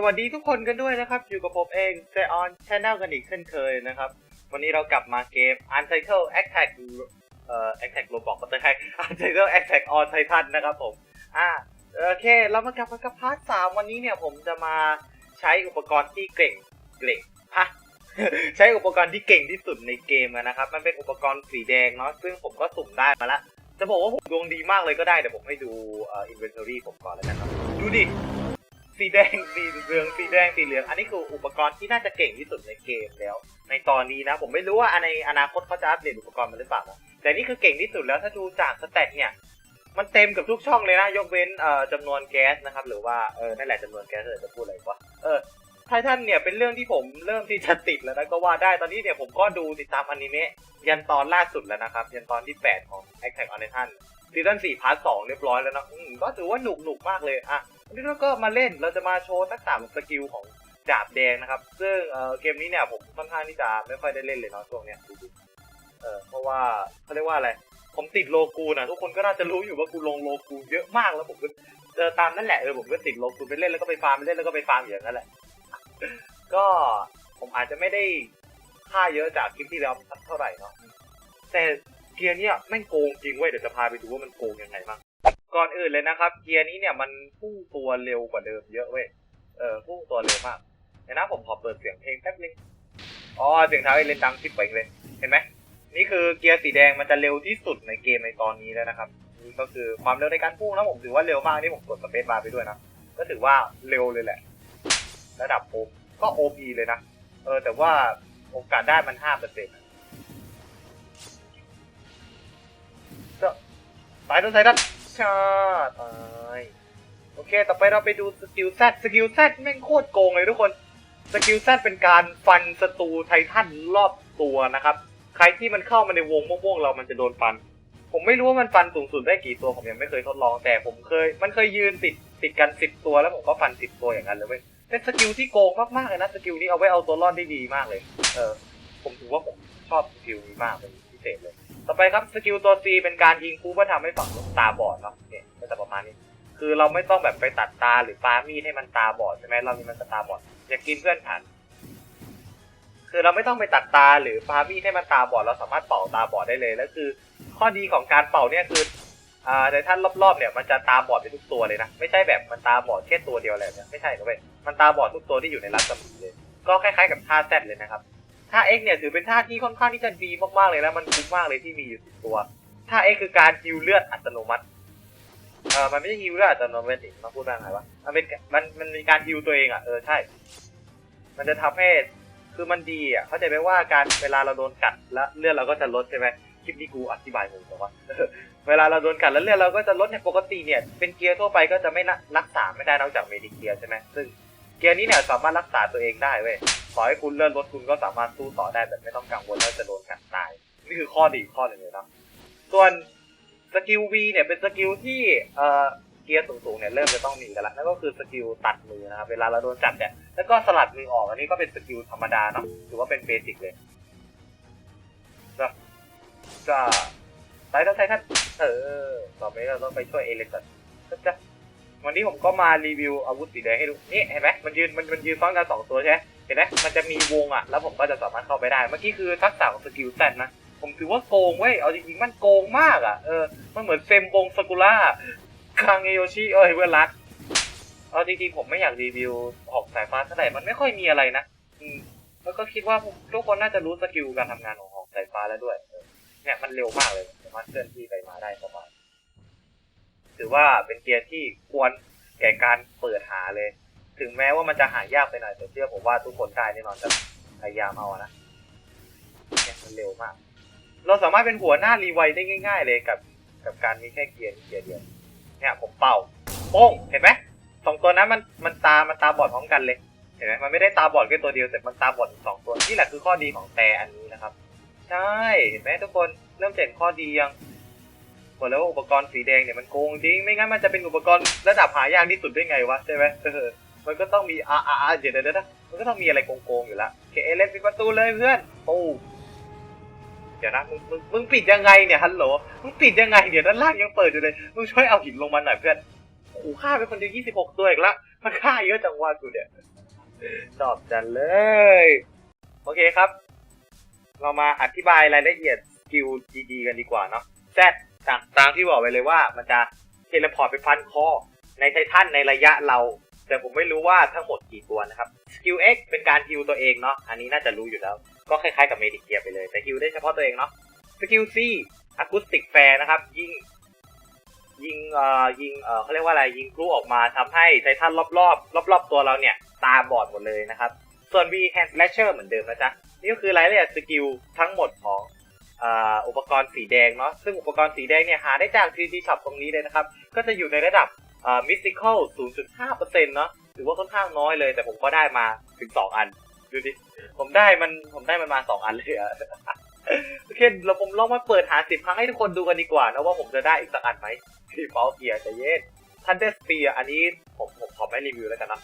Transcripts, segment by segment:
สวัสดีทุกคนกันด้วยนะครับ อยู่กับผมเองเซออนช n แนลกันอีกเช่นเคยนะครับ วันนี้เรากลับมาเกม Untitled Attack เอ่อ Attack Roblox ก็ได้ Untitled Attack on Titan นะครับผม อ่าโอเค เรามากลับมากับพาร์ทสามวันนี้เนี่ยผมจะมาใช้อุปกรณ์ที่เก่งเก่งฮะใช้อุปกรณ์ที่เก่งที่สุดในเกมนะครับ มันเป็นอุปกรณ์สีแดงเนาะซึ่งผมก็สุ่มได้มาละจะบอกว่าผมดวงดีมากเลยก็ได้เดี๋ยวผมให้ดูเอ่อ inventory ผมก่อนแล้วกันครับดูดิ สีแดงสีเหลืองสีแดงสีเหลือง อันนี้คืออุปกรณ์ที่น่าจะเก่งที่สุดในเกมแล้ว ในตอนนี้นะ ผมไม่รู้ว่าในอนาคตเขาจะอัปเดตอุปกรณ์มันหรือเปล่านะแต่นี่คือเก่งที่สุดแล้วถ้าดูจากสเตตเนี่ย มันเต็มกับทุกช่องเลยนะ ยกเว้นเอ่อจำนวนแก๊สนะครับ หรือว่าเออนั่นแหละจำนวนแก๊สเออจะพูดอะไรวะเออไททันเนี่ยเป็นเรื่องที่ผมเริ่มที่จะติดแล้วนะก็ว่าได้ตอนนี้เนี่ยผมก็ดูติดตามอนิเมะยันตอนล่าสุดแล้วนะครับ ยันตอนที่ 8 ของ Attack on Titan ซีซั่น4พาร์ท2เรียบร้อยแล้วนะก็ถือว่าหนุกหนุกมากเลยอะ วันนี้เราก็มาเล่นเราจะมาโชว์ทักษะของสกิลของดาบแดงนะครับ ซึ่งเอ่อเกมนี้เนี่ยผมค่อนข้างที่จะไม่ค่อยได้เล่นเลยเนาะช่วงเนี้ยดูๆเออเพราะว่าเขาเรียกว่าอะไร ผมติดโลกูนะทุกคนก็น่าจะรู้อยู่ว่ากูลงโลกูเยอะมากแล้วผมก็เจอตามนั่นแหละเออผมก็ติดโลกูไปเล่นแล้วก็ไปฟาร์มไปเล่นแล้วก็ไปฟาร์มอย่างนั้นแหละ ก็ผมอาจจะไม่ได้ค่าเยอะจากคลิปที่แล้วสักเท่าไหร่เนาะแต่เกียร์เนี้ยแม่งโกงจริงเว้ยเดี๋ยวจะพาไปดูว่ามันโกงยังไงบ้าง ก่อนอื่นเลยนะครับ เกียร์นี้เนี่ยมันพุ่งตัวเร็วกว่าเดิมเยอะเว้ย เออพุ่งตัวเร็วมากเดี๋ยวนะผมขอเปิดเสียงเพลงแป๊บนึง อ๋อเสียงเท้าเอเลนดังชิบเป่งเลย เห็นไหม นี่คือเกียร์สีแดงมันจะเร็วที่สุดในเกมในตอนนี้แล้วนะครับ นี่ก็คือความเร็วในการพุ่งนะผมถือว่าเร็วมากนี่ผมกดสเปซบาร์ไปด้วยนะ ก็ถือว่าเร็วเลยแหละ ระดับโอมก็โอพีเลยนะ เออแต่ว่าโอกาสได้มันห้าเปอร์เซ็นต์ก็ตายต้นไททัน ชาตายโอเค ต่อไปเราไปดูสกิลแซดสกิลแซดแม่งโคตรโกงเลยทุกคน สกิลแซดเป็นการฟันศัตรูไททันรอบตัวนะครับ ใครที่มันเข้ามาในวงม่วงๆเรามันจะโดนฟัน ผมไม่รู้ว่ามันฟันสูงสุดได้กี่ตัวผมยังไม่เคยทดลอง แต่ผมเคย มันเคยยืนติดติดกันสิบตัวแล้วผมก็ฟันสิบตัวอย่างนั้นเลยเว้ย เป็นสกิลที่โกงมากๆเลยนะสกิลนี้เอาไว้เอาตัวรอดได้ดีมากเลย เออ ผมถือว่าผมชอบสกิลนี้มากเป็นพิเศษเลย ต่อไปครับสกิลตัว C เป็นการยิงคู่เพื่อทำให้ฝั่งตาบอดเนาะเนี่ยก็จะประมาณนี้ คือเราไม่ต้องแบบไปตัดตาหรือปามีดให้มันตาบอดใช่ไหมเรามีมันตาบอดอยากกินเพื่อนฉันคือเราไม่ต้องไปตัดตาหรือปามีดให้มันตาบอดเราสามารถเป่าตาบอดได้เลยแล้วคือ ข้อดีของการเป่าเนี่ยคืออ่าในท่านรอบๆเนี่ยมันจะตาบอดไปทุกตัวเลยนะไม่ใช่แบบมันตาบอดแค่ตัวเดียวแหละเนี่ยไม่ใช่นะเว้ยมันตาบอดทุกตัวที่อยู่ในรัศมีเลย ก็คล้ายๆกับท่าแซดเลยนะครับ ท่า X เนี่ยถือเป็นท่าที่ค่อนข้างที่จะดีมากๆเลยนะมันคุ้มมากเลยที่มีอยู่สิบตัวท่า X คือการฮิวเลือดอัตโนมัติเออมันไม่ใช่ฮิวเลือดอัตโนมัติมาพูดว่าไงวะมันเป็นมันมันมีการฮิวตัวเองอะเออใช่ มันจะทำให้คือมันดีอะเข้าใจไหมว่าการเวลาเราโดนกัดแล้วเลือดเราก็จะลดใช่ไหมคลิปนี้กูอธิบายงงแต่ว่าเวลาเราโดนกัดแล้วเลือดเราก็จะลดเนี่ยปกติเนี่ยเป็นเกียร์ทั่วไปก็จะไม่รักษาไม่ได้นอกจากเมดิเกียร์ใช่ไหมซึ่ง เกียร์นี้เนี่ยสามารถรักษาตัวเองได้เว้ยขอให้คุณเลื่อดลดคุณก็สามารถสู้ต่อได้แบบไม่ต้องกังวลว่าจะโดนกัดตายนี่คือข้อดีข้อหนึ่งเลยนะส่วนสกิล V เนี่ยเป็นสกิลที่เอ่อเกียร์สูงๆเนี่ยเริ่มจะต้องมีกันละนั่นก็คือสกิลตัดมือนะครับเวลาเราโดนจับเนี่ยแล้วก็สลัดมือออกอันนี้ก็เป็นสกิลธรรมดาเนาะถือว่าเป็นเบสิกเลยก็ก็ไททันไททันเออต่อไปเราต้องไปช่วยเอเลนก่อนก็จะ วันนี้ผมก็มารีวิวอาวุธสีแดงให้ดูนี่เห็นไหมมันยืนมันมันยืนซ้อนกันสองตัวใช่ไหมเห็นไหมมันจะมีวงอะแล้วผมก็จะสามารถเข้าไปได้เมื่อกี้คือทักษะของสกิลแซดนะผมถือว่าโกงเว้ยเอาจริงๆมันโกงมากอะเออมันเหมือนเซมวงสกุล่าคังเอโยชิเอ้ยเวลรักเอาจริงๆผมไม่อยากรีวิวออกสายฟ้าเท่าไหร่มันไม่ค่อยมีอะไรนะอืมแล้วก็คิดว่าทุกคนน่าจะรู้สกิลการทำงานของหอกสายฟ้าแล้วด้วยเออเนี่ยมันเร็วมากเลยสามารถเคลื่อนที่ไปมาได้สบาย ถือว่าเป็นเกียร์ที่ควรแก่การเปิดหาเลย ถึงแม้ว่ามันจะหายากไปหน่อยแต่เชื่อผมว่าทุกคนได้แน่นอนจะพยายามเอานะเนี่ยมันเร็วมาก เราสามารถเป็นหัวหน้ารีไวได้ง่าย ๆ เลยกับกับการมีแค่เกียร์เกียร์เดียว เนี่ยผมเป่าโป้งเห็นไหมสองตัวนั้นมันมันตา มันตาบอดพร้อมกันเลย เห็นไหมมันไม่ได้ตาบอดแค่ตัวเดียวแต่มันตาบอดสองตัว นี่แหละคือข้อดีของแต่อันนี้นะครับ ใช่ เห็นไหมทุกคน เริ่มเห็นข้อดียัง บอกแล้วว่าอุปกรณ์สีแดงเนี่ยมันโกงจริง ไม่งั้นมันจะเป็นอุปกรณ์ระดับหายากที่สุดได้ไงวะใช่ไหมเออมันก็ต้องมีอ่าอ่าเดี๋ยวเดี๋ยวเดี๋ยวมันก็ต้องมีอะไรโกงๆอยู่ละเคเอเลนปิดประตูเลยเพื่อนปูเดี๋ยวนะมึงมึงมึงปิดยังไงเนี่ยฮัลโหลมึงปิดยังไงเดี๋ยวด้านล่างยังเปิดอยู่เลยมึงช่วยเอาหินลงมาหน่อยเพื่อนขู่ฆ่าไปคนเดียวยี่สิบหกตัวอีกละมันค่าเยอะจังว่ากูเนี่ยชอบจังเลย โอเคครับ เรามาอธิบายรายละเอียดสกิลดีๆกันดีกว่าเนาะแซด ตามตามที่บอกไปเลยว่ามันจะเทเลพอร์ตไปฟันคอ ในไททันในระยะเรา แต่ผมไม่รู้ว่าทั้งหมดกี่ตัวนะครับสกิล X เป็นการฮิวตัวเองเนาะอันนี้น่าจะรู้อยู่แล้ว ก็คล้ายๆกับเมดิเกียไปเลย แต่ฮิวได้เฉพาะตัวเองเนาะสกิล C อะคูสติกแฟร์นะครับ ยิงยิงเอ่อยิงเอ่อเขาเรียกว่าอะไรยิงพลุออกมาทำให้ไททันรอบๆรอบๆตัวเราเนี่ย ตาบอดหมดเลยนะครับ ส่วน V Hand Slasher เหมือนเดิมนะจ๊ะ นี่ก็คือรายละเอียดสกิลทั้งหมดของ อุปกรณ์สีแดงเนาะซึ่งอุปกรณ์สีแดงเนี่ยหาได้จาก 3D Shop ตรงนี้เลยนะครับ ก็จะอยู่ในระดับอ่า Mystical 0.5%เนาะถือว่าค่อนข้างน้อยเลย แต่ผมก็ได้มาถึง 2 อัน ดูดิ ผมได้มันผมได้มันมา 2 อันเลยอะโอเคเราผมลองมาเปิดหาสิบครั้งให้ทุกคนดูกันดีกว่านะว่าผมจะได้อีกสักอันไหมที่เฟลเกียร์จะเย็นทันเดสเปียอันนี้ผมผมขอไม่รีวิวแล้วกันนะ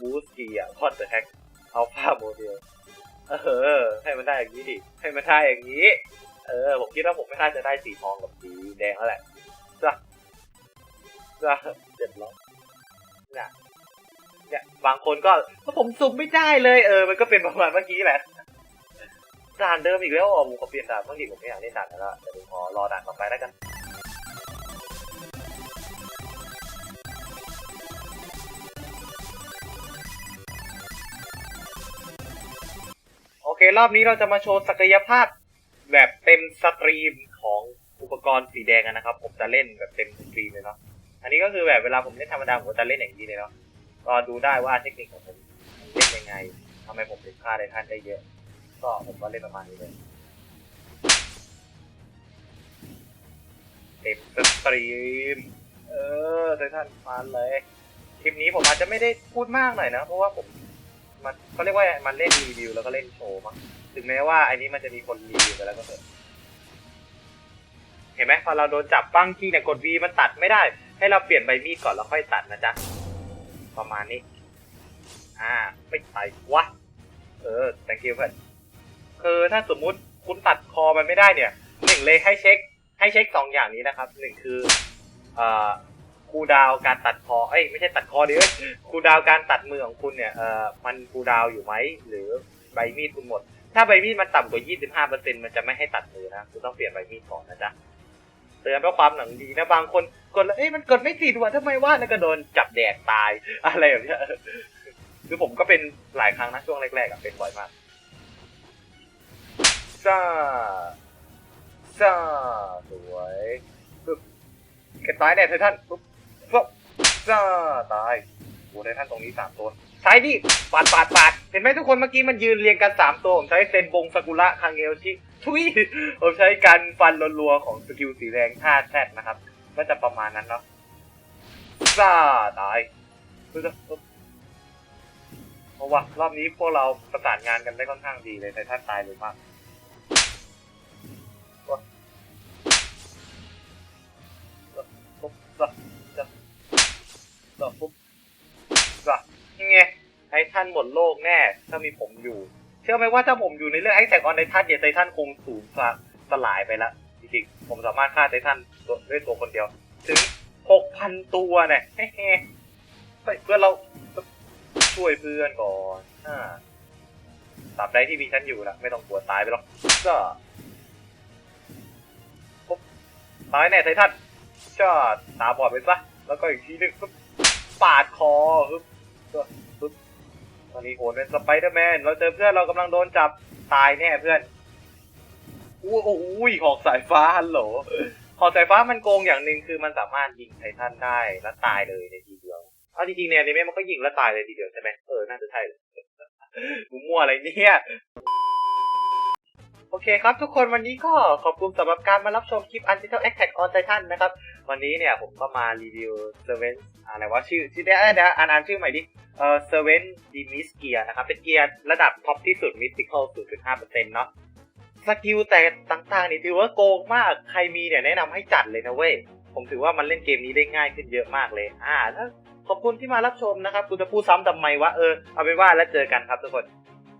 บูสเกียร์พอดเดอะแฮกอัลฟาโมเดล เออ ให้มันได้อย่างนี้ดิ ให้มันได้อย่างนี้ เออ ผมคิดว่าผมไม่น่าจะได้สีทองกับสีแดงแล้วแหละจ้ะจ้ะเจ็ดร้อยเนี่ยเนี่ยบางคนก็ก็ผมสุ่มไม่ได้เลย เออ มันก็เป็นประมาณเมื่อกี้แหละด่านเดิมอีกแล้วอะผมขอเปลี่ยนด่านบางทีผมไม่อยากเล่นด่านแล้วอะแต่ผมขอรอด่านต่อไปแล้วกัน รอบนี้เราจะมาโชว์ศักยภาพ แบบเต็มสตรีมของอุปกรณ์สีแดงนะครับ ผมจะเล่นแบบเต็มสตรีมเลยเนาะอันนี้ก็คือแบบเวลาผมเล่นธรรมดาผมจะเล่นอย่างนี้เลยเนาะก็ดูได้ว่าเทคนิคของผมเล่นยังไงทำไมผมถึงฆ่าได้ท่านได้เยอะ ก็ผมก็เล่นประมาณนี้เลยเต็มสตรีม เออไททันมาเลย คลิปนี้ผมอาจจะไม่ได้พูดมากหน่อยนะ เพราะว่าผม มันเขาเรียกว่ามันเล่นรีวิวแล้วก็เล่นโชว์มั้งถึงแม้ว่าไอ้นี้มันจะมีคนรีวิวไปแล้วก็เถอะเห็นไหมพอเราโดนจับบ้งที่เนี่ยกด V มันตัดไม่ได้ ให้เราเปลี่ยนใบมีดก่อนแล้วค่อยตัดนะจ๊ะประมาณนี้ อ่า ไม่ไปวะ เออ thank you เพื่อนคือถ้าสมมุติคุณตัดคอมันไม่ได้เนี่ยหนึ่งเลยให้เช็ค ให้เช็คสองอย่างนี้นะครับหนึ่งคือ เอ่อ คูดาวการตัดคอเอ้ยไม่ใช่ตัดคอดิเอ้ยคูดาวการตัดมือของคุณเนี่ยเอ่อมันคูดาวอยู่ไหมหรือใบมีดคุณหมด ถ้าใบมีดมันต่ำกว่า 25%มันจะไม่ให้ตัดมือนะคุณต้องเปลี่ยนใบมีดก่อนนะจ๊ะเตือนเพื่อความหนังดีนะบางคนกดแล้วเอ้ยมันกดไม่ติดว่ะทำไมว่าแล้วก็โดนจับแดกตายอะไรแบบนี้คือผมก็เป็นหลายครั้งนะช่วงแรกๆอะเป็นบ่อยมากจ้าจ้าสวยปึ๊บเก็บตายแน่ไททันปุ๊บ ปุ๊บจ้าตายโอ้ไททันตรงนี้สามตัวใช้ดิปาดปาดปาดเห็นไหมทุกคนเมื่อกี้มันยืนเรียงกันสามตัว ผมใช้เซนบงสกุระคังเอลชิทุยผมใช้การฟันรัวๆของสกิลสีแดงท่าแซดนะครับ ก็จะประมาณนั้นเนาะจ้าตายเพราะว่ารอบนี้พวกเราประสานงานกันได้ค่อนข้างดีเลยไททันตายเลยมาก ทันหมดโลกแน่ ถ้ามีผมอยู่ เชื่อไหมว่าถ้าผมอยู่ในเรื่องไอ้แตกออนไททันเนี่ยไททันคงสูญสลายไปละจริงๆผมสามารถฆ่าไททันด้วยตัวคนเดียว ถึงหกพันตัวเนี่ยเฮ้เพื่อเราช่วยเพื่อนก่อนอ่าตราบใดที่มีฉันอยู่นะไม่ต้องกลัวตายไปหรอกก็พบตายแน่ไททันก็ตาบอดไปซะแล้วก็อีกทีหนึงปาดคอ อนนี้โหนเป็นสไปเดอร์แมน เราเจอเพื่อนเรากำลังโดนจับตายแน่เพื่อนอู้โอ้ยหอกสายฟ้าฮัลโหลหอกสายฟ้ามันโกงอย่างหนึ่งคือมันสามารถยิงไททันได้แล้วตายเลยในทีเดียวเอาจริงๆเนี่ยในเมมันก็ยิงแล้วตายเลยทีเดียวใช่ไหมเออ น่าจะใช่เลยกูมั่วอะไรเนี่ยโอเคครับทุกคนวันนี้ก็ขอบคุณสำหรับการมารับชมคลิป Untitled Attack on Titan นะครับ วันนี้เนี่ยผมก็มารีวิว Servant อะไรวะชื่อชื่อได้เดี๋ยวอ่านอ่านชื่อใหม่ดิเอ่อ Servant d e m i s Gear นะครับ เป็นเกียร์ระดับท็อปที่สุด Mystical 0.5%เนาะสกิลแต่ต่างๆนี่ถือว่าโกงมากใครมีเนี่ยแนะนำให้จัดเลยนะเว้ย ผมถือว่ามันเล่นเกมนี้ได้ง่ายขึ้นเยอะมากเลย อ่าถ้าขอบคุณที่มารับชมนะครับกูจะพูดซ้ำทำไมวะเออเอาเป็นว่าแล้วเจอกันครับทุกคน